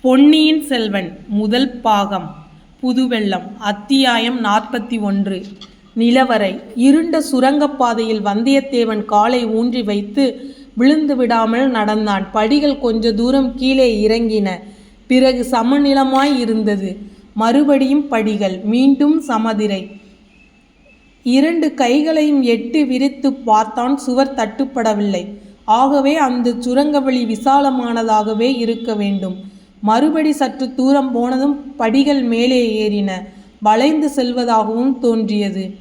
பொன்னியின் செல்வன் முதல் பாகம் புதுவெள்ளம் அத்தியாயம் நாற்பத்தி ஒன்று. நிலவரை இருண்ட சுரங்கப்பாதையில் வந்தியத்தேவன் காலை ஊன்றி வைத்து விழுந்து விடாமல் நடந்தான். படிகள் கொஞ்ச தூரம் கீழே இறங்கின. பிறகு சமநிலமாய் இருந்தது. மறுபடியும் படிகள் மீண்டும் சமதிரை. இரண்டு கைகளையும் எட்டு விரித்து பார்த்தான் சுவர் தட்டுப்படவில்லை. ஆகவே அந்த சுரங்கவழி விசாலமானதாகவே இருக்க வேண்டும். மறுபடி சற்று தூரம் போனதும் படிகள் மேலே ஏறின. வளைந்து செல்வதாகவும் தோன்றியது.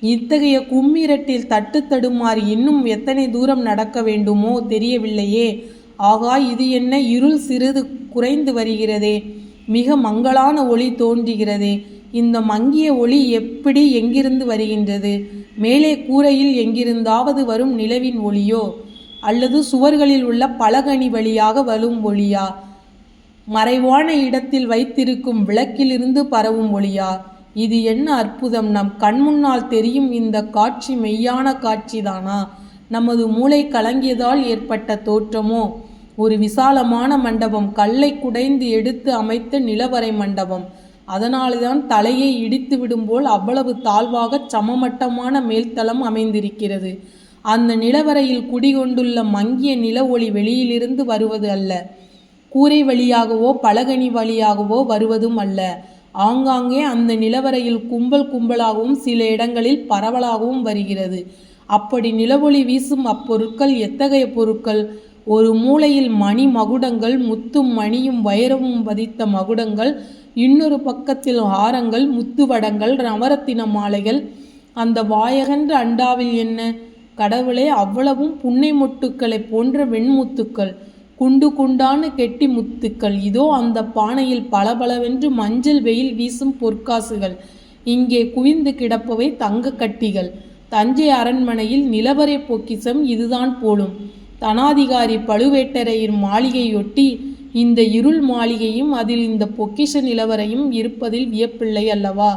இத்தகைய கும்மிரட்டில் தட்டு தடுமாறி இன்னும் எத்தனை தூரம் நடக்க வேண்டுமோ தெரியவில்லையே. ஆகா இது என்ன இருள் சிறிது குறைந்து வருகிறதே. மிக மங்கலான ஒளி தோன்றுகிறதே. இந்த மங்கிய ஒளி எப்படி எங்கிருந்து வருகின்றது? மேலே கூரையில் எங்கிருந்தாவது வரும் நிலவின் ஒளியோ? அல்லது சுவர்களில் உள்ள பலகனி வழியாக வரும் ஒளியா? மறைவான இடத்தில் வைத்திருக்கும் விளக்கிலிருந்து பரவும் ஒளியா? இது என்ன அற்புதம்? நம் கண்முன்னால் தெரியும் இந்த காட்சி மெய்யான காட்சிதானா? நமது மூளை கலங்கியதால் ஏற்பட்ட தோற்றமோ? ஒரு விசாலமான மண்டபம் கல்லை குடைந்து எடுத்து அமைத்த நிலவரை மண்டபம். அதனால்தான் தலையை இடித்து விடும்போல் அவ்வளவு தாழ்வாக சமமட்டமான மேல்தளம் அமைந்திருக்கிறது. அந்த நிலவரையில் குடிகொண்டுள்ள மங்கிய நில ஒளி வெளியிலிருந்து வருவது அல்ல. கூரை வழியாகவோ பலகனி வழியாகவோ வருவதும் அல்ல. ஆங்காங்கே அந்த நிலவரையில் கும்பல் கும்பலாகவும் சில இடங்களில் பரவலாகவும் வருகிறது. அப்படி நிலவொளி வீசும் அப்பொருட்கள் எத்தகைய பொருட்கள்? ஒரு மூலையில் மணி மகுடங்கள் முத்தும் மணியும் வைரமும் பதித்த மகுடங்கள் இன்னொரு பக்கத்தில் ஆரங்கள் முத்துவடங்கள் நவரத்தின மாலைகள். அந்த வாயகன்ற அண்டாவில் என்ன? கடவுளே அவ்வளவும் புன்னை முட்டுக்களை போன்ற வெண்முத்துக்கள். குண்டு குண்டான கெட்டி முத்துக்கள். இதோ அந்த பானையில் பளபளவென்று மஞ்சள் வெயில் வீசும் பொற்காசுகள். இங்கே குவிந்து கிடப்பவை தங்க கட்டிகள். தஞ்சை அரண்மனையில் நிலவரை பொக்கிசம் இதுதான் போலும். தனாதிகாரி பழுவேட்டரையர் மாளிகையொட்டி இந்த இருள் மாளிகையும் அதில் இந்த பொக்கிஷ நிலவரையும் இருப்பதில் வியப்பில்லை அல்லவா?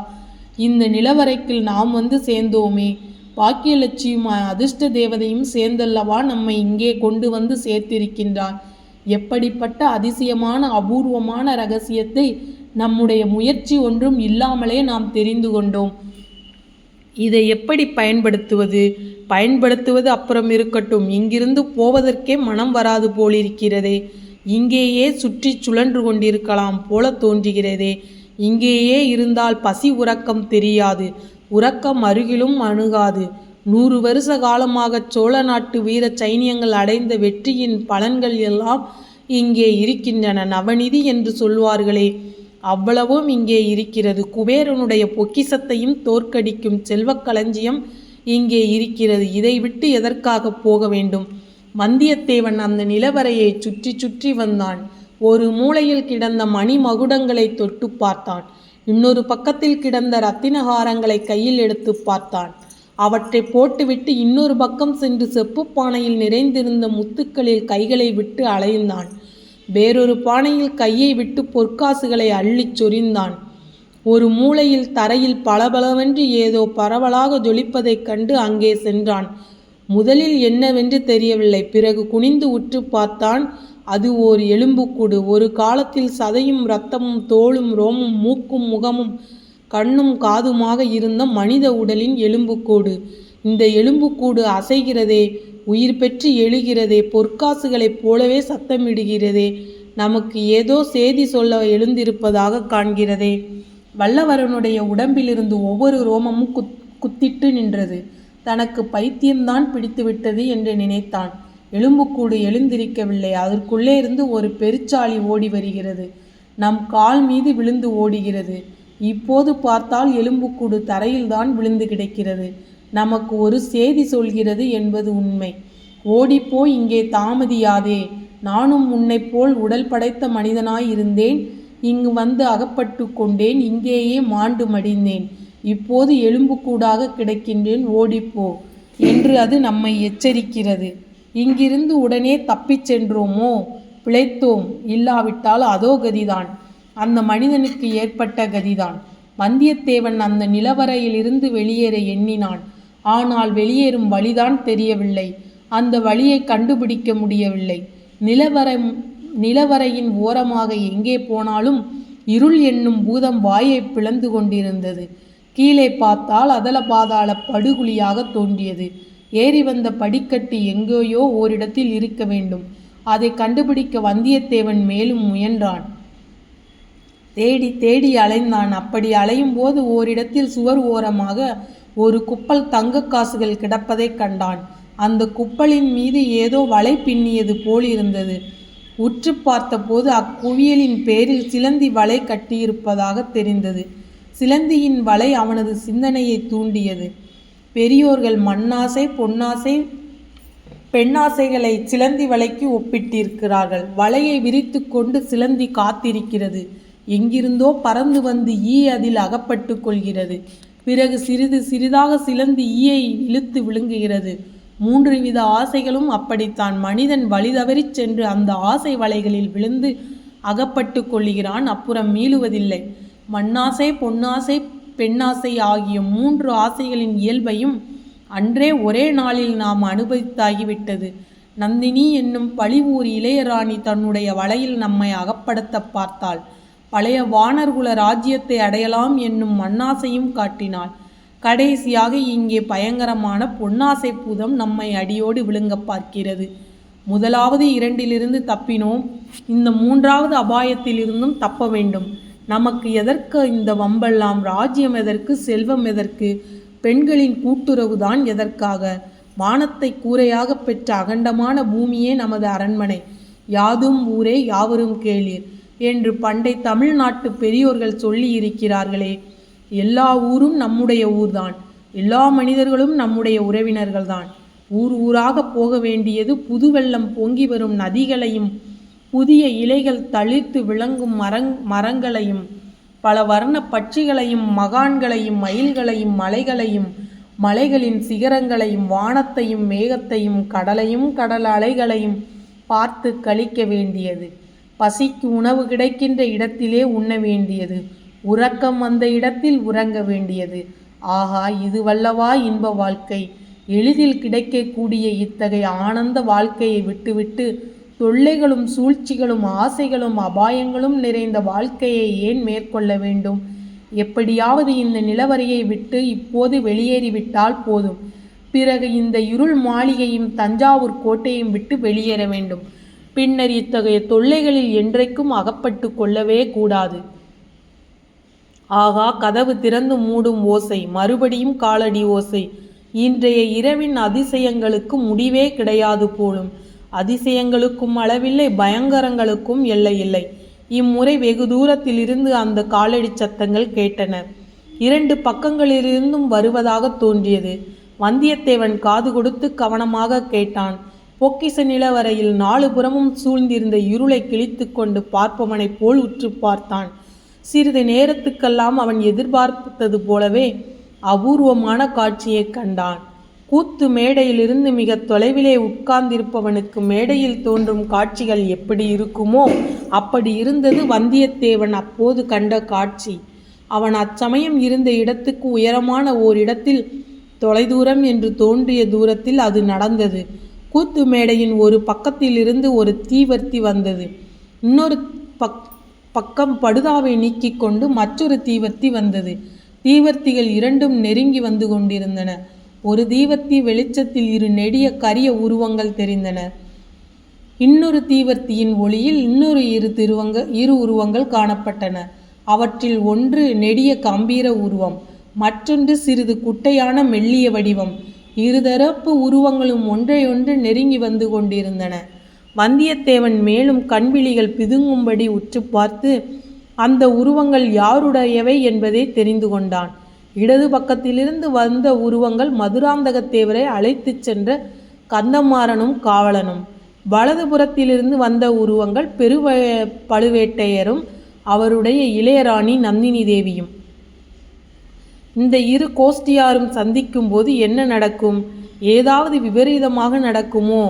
இந்த நிலவரைக்கில் நாம் வந்து சேர்ந்தோமே. பாக்கியலட்சியும் அதிர்ஷ்ட தேவதையும் சேர்ந்தல்லவா நம்மை இங்கே கொண்டு வந்து சேர்த்திருக்கின்றான் எப்படிப்பட்ட அதிசயமான அபூர்வமான ரகசியத்தை நம்முடைய முயற்சி ஒன்றும் இல்லாமலே நாம் தெரிந்து கொண்டோம். இதை எப்படி பயன்படுத்துவது? பயன்படுத்துவது அப்புறம் இருக்கட்டும். இங்கிருந்து போவதற்கே மனம் வராது போலிருக்கிறதே. இங்கேயே சுற்றி சுழன்று கொண்டிருக்கலாம் போல தோன்றுகிறதே. இங்கேயே இருந்தால் பசி உறக்கம் தெரியாது. உறக்கம் அருகிலும் அணுகாது. நூறு வருஷ காலமாக சோழ நாட்டு வீர சைனியங்கள் அடைந்த வெற்றியின் பலன்கள் எல்லாம் இங்கே இருக்கின்றன. நவநிதி என்று சொல்வார்களே அவ்வளவும் இங்கே இருக்கிறது. குபேரனுடைய பொக்கிசத்தையும் தோற்கடிக்கும் செல்வக் களஞ்சியம் இங்கே இருக்கிறது. இதை விட்டு எதற்காக போக வேண்டும்? வந்தியத்தேவன் அந்த நிலவரையை சுற்றி சுற்றி வந்தான். ஒரு மூலையில் கிடந்த மணி மகுடங்களை தொட்டு பார்த்தான். இன்னொரு பக்கத்தில் கிடந்த ரத்தினஹாரங்களை கையில் எடுத்து பார்த்தான். அவற்றை போட்டுவிட்டு இன்னொரு பக்கம் சென்று செப்பு பானையில் நிறைந்திருந்த முத்துக்களில் கைகளை விட்டு அலைந்தான். வேறொரு பானையில் கையை விட்டு பொற்காசுகளை அள்ளிச் சொரிந்தான். ஒரு மூலையில் தரையில் பளபளவென்று ஏதோ பரவலாக ஜொலிப்பதைக் கண்டு அங்கே சென்றான். முதலில் என்னவென்று தெரியவில்லை. பிறகு குனிந்து உற்று பார்த்தான். அது ஓர் எலும்புக்கூடு. ஒரு காலத்தில் சதையும் இரத்தமும் தோளும் ரோமும் மூக்கும் முகமும் கண்ணும் காதுமாக இருந்த மனித உடலின் எலும்புக்கூடு. இந்த எலும்புக்கூடு அசைகிறதே உயிர் பெற்று எழுகிறதே பொற்காசுகளைப் போலவே சத்தமிடுகிறதே நமக்கு ஏதோ செய்தி சொல்ல எழுந்திருப்பதாக காண்கிறதே. வல்லவரனுடைய உடம்பிலிருந்து ஒவ்வொரு ரோமமும் குத் குத்திட்டு நின்றது. தனக்கு பைத்தியம்தான் பிடித்துவிட்டது என்று நினைத்தான். எலும்புக்கூடு எழுந்திருக்கவில்லை. அதற்குள்ளே இருந்து ஒரு பெருச்சாளி ஓடி வருகிறது. நம் கால் மீது விழுந்து ஓடுகிறது. இப்போது பார்த்தால் எலும்புக்கூடு தரையில்தான் விழுந்து கிடக்கிறது. நமக்கு ஒரு செய்தி சொல்கிறது என்பது உண்மை. ஓடிப்போய் இங்கே தாமதியாதே. நானும் உன்னைப் போல் உடல் படைத்த மனிதனாய் இருந்தேன். இங்கு வந்து அகப்பட்டு கொண்டேன். இங்கேயே மாண்டு மடிந்தேன். இப்போது எலும்புக்கூடாக கிடக்கின்றேன். ஓடிப்போ என்று அது நம்மை எச்சரிக்கிறது. இங்கிருந்து உடனே தப்பிச் சென்றோமோ? பிழைத்தோம். இல்லாவிட்டால் அதோ கதிதான். அந்த மனிதனுக்கு ஏற்பட்ட கதிதான். வந்தியத்தேவன் அந்த நிலவரையிலிருந்து வெளியேற எண்ணினான். ஆனால் வெளியேறும் வழிதான் தெரியவில்லை. அந்த வழியை கண்டுபிடிக்க முடியவில்லை. நிலவரை நிலவரையின் ஓரமாக எங்கே போனாலும் இருள் என்னும் பூதம் வாயை பிளந்து கொண்டிருந்தது. கீழே பார்த்தால் அதல பாதாள படுகுழியாக தோன்றியது. ஏறி வந்த படிக்கட்டு எங்கேயோ ஓரிடத்தில் இருக்க வேண்டும். அதை கண்டுபிடிக்க வந்தியத்தேவன் மேலும் முயன்றான். தேடி தேடி அலைந்தான். அப்படி அலையும் போது ஓரிடத்தில் சுவர் ஓரமாக ஒரு குப்பல் தங்க காசுகள் கிடப்பதைக் கண்டான். அந்த குப்பலின் மீது ஏதோ வலை பின்னியது போல் இருந்தது. உற்று பார்த்தபோது அக்குவியலின் பேரில் சிலந்தி வலை கட்டியிருப்பதாக தெரிந்தது. சிலந்தியின் வலை அவனது சிந்தனையை தூண்டியது. பெரியோர்கள் மண்ணாசை பொன்னாசை பெண்ணாசைகளை சிலந்தி வலைக்கு ஒப்பிட்டிருக்கிறார்கள். வலையை விரித்து கொண்டு சிலந்தி காத்திருக்கிறது. எங்கிருந்தோ பறந்து வந்து ஈ அதில் அகப்பட்டு கொள்கிறது. பிறகு சிறிது சிறிதாக சிலந்து ஈயை இழுத்து விழுங்குகிறது. மூன்று வித ஆசைகளும் அப்படித்தான். மனிதன் வழிதவறிச் சென்று அந்த ஆசை வலைகளில் விழுந்து அகப்பட்டு கொள்கிறான் அப்புறம் மீளுவதில்லை. மண்ணாசை பொன்னாசை பெண்ணாசை ஆகிய மூன்று ஆசைகளின் இயல்பையும் அன்றே ஒரே நாளில் நாம் அனுபவித்தாகிவிட்டது. நந்தினி என்னும் பழிவூர் இளையராணி தன்னுடைய வலையில் நம்மை அகப்படுத்த பார்த்தாள். பழைய வானர்குல ராஜ்யத்தை அடையலாம் என்னும் மண்ணாசையும் காட்டினாள். கடைசியாக இங்கே பயங்கரமான பொன்னாசை பூதம் நம்மை அடியோடு விழுங்க பார்க்கிறது. முதலாவது இரண்டிலிருந்து தப்பினோம். இந்த மூன்றாவது அபாயத்திலிருந்தும் தப்ப வேண்டும். நமக்கு எதற்கு இந்த வம்பெல்லாம்? ராஜ்யம் எதற்கு? செல்வம் எதற்கு? பெண்களின் கூட்டுறவுதான் எதற்காக? வானத்தை கூரையாக பெற்ற அகண்டமான பூமியே நமது அரண்மனை. யாதும் ஊரே யாவரும் கேளீர். என்று பண்டை தமிழ்நாட்டு பெரியோர்கள் சொல்லி இருக்கிறார்களே எல்லா ஊரும் நம்முடைய ஊர்தான். எல்லா மனிதர்களும் நம்முடைய உறவினர்கள்தான். ஊர் ஊராக போக வேண்டியது புது வெள்ளம் பொங்கி வரும் நதிகளையும் புதிய இலைகள் தளிர்த்து விளங்கும் மரங் மரங்களையும் பல வர்ண பட்சிகளையும் மகான்களையும் மயில்களையும் மலைகளையும் மலைகளின் சிகரங்களையும் வானத்தையும் மேகத்தையும் கடலையும் கடல் அலைகளையும் பார்த்து கழிக்க வேண்டியது. பசிக்கு உணவு கிடைக்கின்ற இடத்திலே உண்ண வேண்டியது. உறக்கம் வந்த இடத்தில் உறங்க வேண்டியது. ஆகா இது வல்லவா இன்ப வாழ்க்கை. எளிதில் கிடைக்கக்கூடிய இத்தகைய ஆனந்த வாழ்க்கையை விட்டுவிட்டு தொல்லைகளும் சூழ்ச்சிகளும் ஆசைகளும் அபாயங்களும் நிறைந்த வாழ்க்கையை ஏன் மேற்கொள்ள வேண்டும்? எப்படியாவது இந்த நிலவரையை விட்டு இப்போது வெளியேறிவிட்டால் போதும். பிறகு இந்த இருள் மாளிகையும் தஞ்சாவூர் கோட்டையும் விட்டு வெளியேற வேண்டும். பின்னர் இத்தகைய தொல்லைகளில் என்றைக்கும் அகப்பட்டு கொள்ளவே கூடாது. ஆகா கதவு திறந்து மூடும் ஓசை மறுபடியும் காலடி ஓசை. இன்றைய இரவின் அதிசயங்களுக்கு முடிவே கிடையாது போலும். அதிசயங்களுக்கும் அளவில்லை பயங்கரங்களுக்கும் எல்லை இல்லை இம்முறை வெகு தூரத்திலிருந்து அந்த காலடி சத்தங்கள் கேட்டன. இரண்டு பக்கங்களிலிருந்தும் வருவதாக தோன்றியது. வந்தியத்தேவன் காது கொடுத்து கவனமாக கேட்டான். பொக்கிச நிலவரையில் நாலு புறமும் சூழ்ந்திருந்த இருளை கிழித்து கொண்டு பார்ப்பவனைப் போல் உற்று பார்த்தான். சிறிது நேரத்துக்கெல்லாம் அவன் எதிர்பார்த்தது போலவே அபூர்வமான காட்சியைக் கண்டான். கூத்து மேடையிலிருந்து மிக தொலைவிலே உட்கார்ந்திருப்பவனுக்கு மேடையில் தோன்றும் காட்சிகள் எப்படி இருக்குமோ அப்படி இருந்தது வந்தியத்தேவன் அப்போது கண்ட காட்சி. அவன் அச்சமயம் இருந்த இடத்துக்கு உயரமான ஓரிடத்தில் தொலைதூரம் என்று தோன்றிய தூரத்தில் அது நடந்தது. கூத்து மேடையின் ஒரு பக்கத்திலிருந்து ஒரு தீவர்த்தி வந்தது. இன்னொரு பக் பக்கம் படுதாவை நீக்கி கொண்டு மற்றொரு தீவர்த்தி வந்தது. தீவர்த்திகள் இரண்டும் நெருங்கி வந்து கொண்டிருந்தன. ஒரு தீவர்த்தி வெளிச்சத்தில் இரு நெடிய கரிய உருவங்கள் தெரிந்தன. இன்னொரு தீவர்த்தியின் ஒளியில் இன்னொரு இரு திருவங்க இரு உருவங்கள் காணப்பட்டன. அவற்றில் ஒன்று நெடிய கம்பீர உருவம் மற்றொன்று சிறிது குட்டையான மெல்லிய வடிவம். இருதரப்பு உருவங்களும் ஒன்றையொன்று நெருங்கி வந்து கொண்டிருந்தன. வந்தியத்தேவன் மேலும் கண்விழிகள் பிதுங்கும்படி உற்று பார்த்து அந்த உருவங்கள் யாருடையவை என்பதை தெரிந்து கொண்டான். இடது பக்கத்திலிருந்து வந்த உருவங்கள் மதுராந்தகத்தேவரை அழைத்துச் சென்ற கந்தமாறனும் காவலனும். வலதுபுறத்திலிருந்து வந்த உருவங்கள் பெரு பழுவேட்டையரும் அவருடைய இளையராணி நந்தினி தேவியும். இந்த இரு கோஷ்டியாரும் சந்திக்கும் போது என்ன நடக்கும்? ஏதாவது விபரீதமாக நடக்குமோ?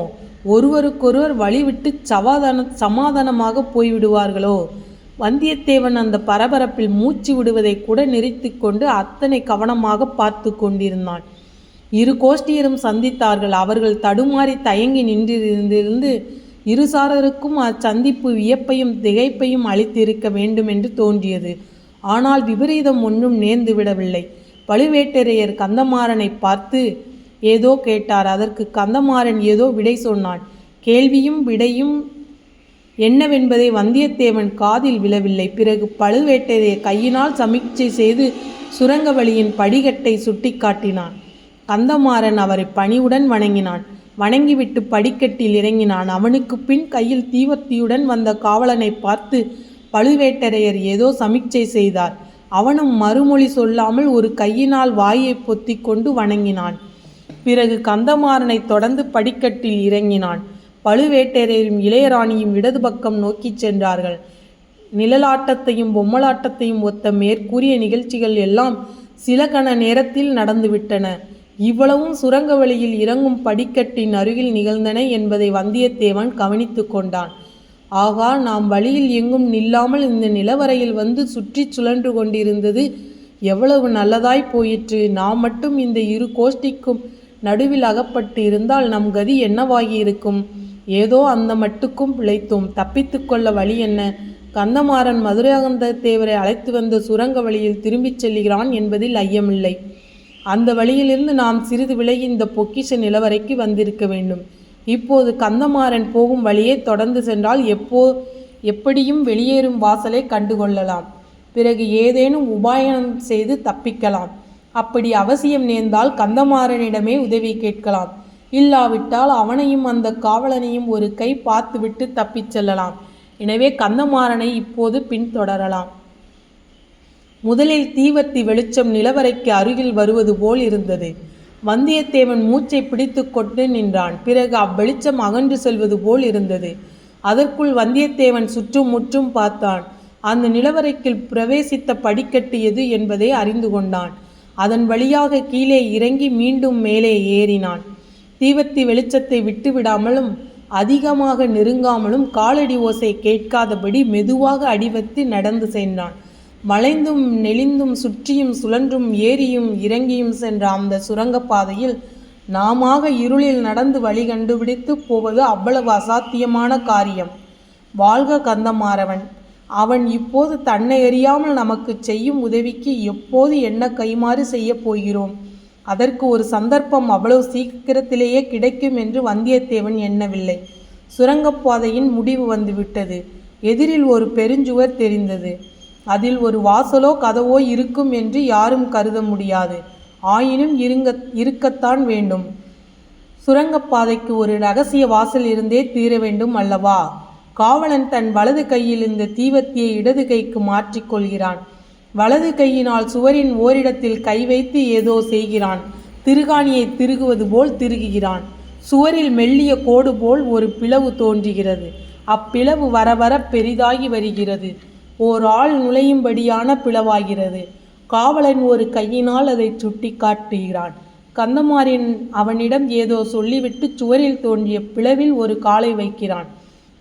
ஒருவருக்கொருவர் வழிவிட்டு சவாதான சமாதானமாக போய்விடுவார்களோ? வந்தியத்தேவன் அந்த பரபரப்பில் மூச்சு விடுவதை கூட நிறுத்தி கொண்டு அத்தனை கவனமாக பார்த்து கொண்டிருந்தான். இரு கோஷ்டியரும் சந்தித்தார்கள். அவர்கள் தடுமாறி தயங்கி நின்றிருந்திருந்து இருசாரருக்கும் அச்சந்திப்பு வியப்பையும் திகைப்பையும் அளித்திருக்க வேண்டுமென்று தோன்றியது. ஆனால் விபரீதம் ஒன்றும் நேர்ந்து விடவில்லை. பழுவேட்டரையர் கந்தமாறனை பார்த்து ஏதோ கேட்டார். அதற்கு கந்தமாறன் ஏதோ விடை சொன்னான். கேள்வியும் விடையும் என்னவென்பதை வந்தியத்தேவன் காதில் விழவில்லை. பிறகு பழுவேட்டரையர் கையினால் சமீட்சை செய்து சுரங்க வழியின் படிகட்டை சுட்டிக்காட்டினான் கந்தமாறன் அவரை பணிவுடன் வணங்கினான். வணங்கிவிட்டு படிக்கட்டில் இறங்கினான். அவனுக்கு பின் கையில் தீவர்த்தியுடன் வந்த காவலனை பார்த்து பழுவேட்டரையர் ஏதோ சமிக்சை செய்தார். அவனும் மறுமொழி சொல்லாமல் ஒரு கையினால் வாயை பொத்தி கொண்டு வணங்கினான். பிறகு கந்தமாறனை தொடர்ந்து படிக்கட்டில் இறங்கினான். பழுவேட்டரையரும் இளையராணியும் இடது பக்கம் நோக்கிச் சென்றார்கள். நிழலாட்டத்தையும் பொம்மலாட்டத்தையும் ஒத்த மேற்கூறிய நிகழ்ச்சிகள் எல்லாம் சில கண நேரத்தில் நடந்துவிட்டன. இவ்வளவும் சுரங்க வழியில் இறங்கும் படிக்கட்டின் அருகில் நிகழ்ந்தன என்பதை வந்தியத்தேவன் கவனித்து கொண்டான். ஆகா நாம் வழியில் எங்கும் நில்லாமல் இந்த நிலவரையில் வந்து சுற்றி சுழன்று கொண்டிருந்தது எவ்வளவு நல்லதாய் போயிற்று. நாம் மட்டும் இந்த இரு கோஷ்டிக்கும் நடுவில் அகப்பட்டு இருந்தால் நம் கதி என்னவாகி இருக்கும் ஏதோ அந்த மட்டுக்கும் பிழைத்தோம். தப்பித்து கொள்ள வழி என்ன? கந்தமாறன் மதுராகந்த தேவரை அழைத்து வந்த சுரங்க வழியில் திரும்பிச் செல்கிறான் என்பதில் ஐயமில்லை. அந்த வழியிலிருந்து நாம் சிறிது விலகி இந்த பொக்கிஷ நிலவரைக்கு வந்திருக்க வேண்டும். இப்போது கந்தமாறன் போகும் வழியே தொடர்ந்து சென்றால் எப்போ எப்படியும் வெளியேறும் வாசலை கண்டுகொள்ளலாம். பிறகு ஏதேனும் உபாயம் செய்து தப்பிக்கலாம். அப்படி அவசியம் நேர்ந்தால் கந்தமாறனிடமே உதவி கேட்கலாம். இல்லாவிட்டால் அவனையும் அந்த காவலனையும் ஒரு கை பார்த்துவிட்டு தப்பிச் செல்லலாம். எனவே கந்தமாறனை இப்போது பின்தொடரலாம். முதலில் தீவர்த்தி வெளிச்சம் நிலவரைக்கு அருகில் வருவது போல் இருந்தது. வந்தியத்தேவன் மூச்சை பிடித்து கொண்டு நின்றான். பிறகு அவ்வெளிச்சம் அகன்று செல்வது போல் இருந்தது. அதற்குள் வந்தியத்தேவன் சுற்றும் முற்றும் பார்த்தான். அந்த நிலவரைக்கில் பிரவேசித்த படிக்கட்டு எது என்பதை அறிந்து கொண்டான். அதன் வழியாக கீழே இறங்கி மீண்டும் மேலே ஏறினான். தீவத்தி வெளிச்சத்தை விட்டு விடாமலும் அதிகமாக நெருங்காமலும் காலடி ஓசை கேட்காதபடி மெதுவாக அடிவத்தி நடந்து சென்றான். வளைந்தும் நெளிந்தும் சுற்றியும் சுழன்றும் ஏறியும் இறங்கியும் சென்ற அந்த சுரங்கப்பாதையில் நாமாக இருளில் நடந்து வழி கண்டுபிடித்து போவது அவ்வளவு அசாத்தியமான காரியம். வாழ்க கந்தமாறவன். அவன் இப்போது தன்னை அறியாமல் நமக்கு செய்யும் உதவிக்கு எப்போது என்ன கைமாறு செய்யப் போகிறோம்? அதற்கு ஒரு சந்தர்ப்பம் அவ்வளவு சீக்கிரத்திலேயே கிடைக்கும் என்று வந்தியத்தேவன் எண்ணவில்லை. சுரங்கப்பாதையின் முடிவு வந்துவிட்டது. எதிரில் ஒரு பெருஞ்சுவர் தெரிந்தது. அதில் ஒரு வாசலோ கதவோ இருக்கும் என்று யாரும் கருத முடியாது. ஆயினும் இருங்க இருக்கத்தான் வேண்டும். சுரங்கப்பாதைக்கு ஒரு ரகசிய வாசல் இருந்தே தீர வேண்டும் அல்லவா? காவலன் தன் வலது கையில் இந்த தீவத்தியை இடது கைக்கு மாற்றிக்கொள்கிறான் வலது கையினால் சுவரின் ஓரிடத்தில் கை வைத்து ஏதோ செய்கிறான். திருகாணியை திருகுவது போல் திருகுகிறான். சுவரில் மெல்லிய கோடு போல் ஒரு பிளவு தோன்றுகிறது. அப்பிளவு வர வர பெரிதாகி வருகிறது. ஓர் ஆள் நுழையும்படியான பிளவாகிறது. காவலன் ஒரு கையினால் அதை சுட்டி காட்டுகிறான். கந்தமாரின் அவனிடம் ஏதோ சொல்லிவிட்டு சுவரில் தோன்றிய பிளவில் ஒரு காலை வைக்கிறான்.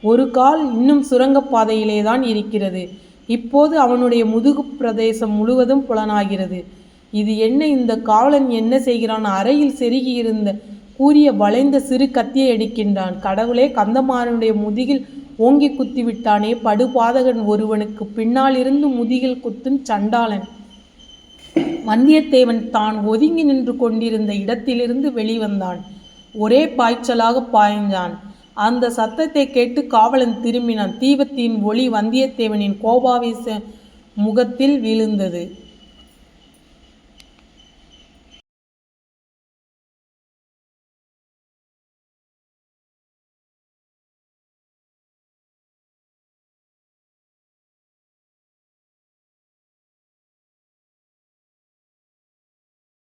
ஒரு கால் இன்னும் சுரங்கப்பாதையிலே தான் இருக்கிறது. இப்போது அவனுடைய முதுகு பிரதேசம் முழுவதும் புலனாகிறது. இது என்ன இந்த காவலன் என்ன செய்கிறான்? அறையில் செருகியிருந்த கூறிய வளைந்த சிறு கத்தியை எடுக்கின்றான் கடவுளே கந்தமாறனுடைய முதுகில் ஓங்கி குத்திவிட்டானே படுபாதகன் ஒருவனுக்கு பின்னாலிருந்து முதுகில் குத்தும் சண்டாளன். வந்தியத்தேவன் தான் ஒதுங்கி நின்று கொண்டிருந்த இடத்திலிருந்து வெளிவந்தான். ஒரே பாய்ச்சலாக பாய்ந்தான். அந்த சத்தத்தை கேட்டு காவலன் திரும்பினான். தீவத்தின் ஒளி வந்தியத்தேவனின் கோபாவேச முகத்தில் விழுந்தது.